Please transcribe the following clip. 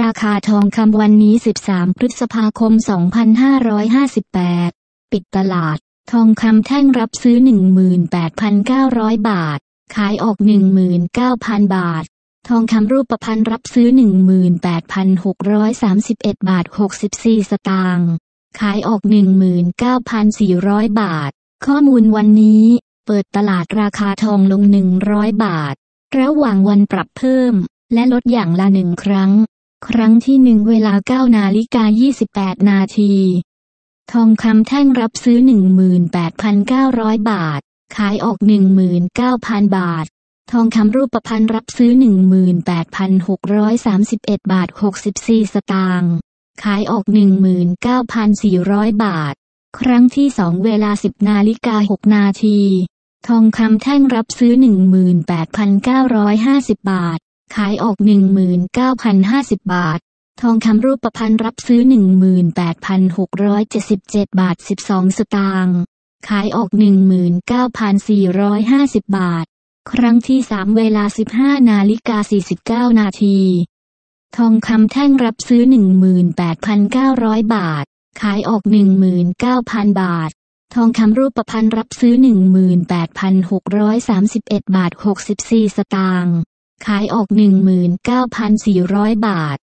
ราคาทองคำวันนี้ 13 พฤษภาคม 2558 ปิดตลาด ทองคำแท่งรับซื้อ 18,900 บาท ขายออก 19,000 บาท ทองคำรูปพรรณรับซื้อ 18,631 บาท 64 สตางค์ ขายออก 19,400 บาท ข้อมูลวันนี้ เปิดตลาดราคาทองลง 100 บาท ระหว่างวันปรับเพิ่มและลดอย่างละหนึ่งครั้ง ครั้งที่หนึ่งเวลา9นาฬิกา28 นาที ทองคำแท่งรับซื้อ 18,900 บาท ขายออก 19,000 บาท ทองคำรูปพรรณรับซื้อ 18,631 บาท 64 สตางค์ขายออก 19,400 บาท ครั้งที่สองเวลา 10นาฬิกา6นาที ทองคำแท่งรับซื้อ 18,950 บาท ขายออก 19,050 บาท ทองคำรูปประพรรณรับซื้อ 18,677 บาท 12 สตางค์ขายออก 19,450 บาท ครั้งที่สามเวลา 15 นาฬิกา 49 นาที ทองคำแท่งรับซื้อ 18,900 บาท ขายออก 19,000 บาท ทองคำรูปประพรรณรับซื้อ 18,631 บาท 64 สตางค์ ขายออก 19,400 บาท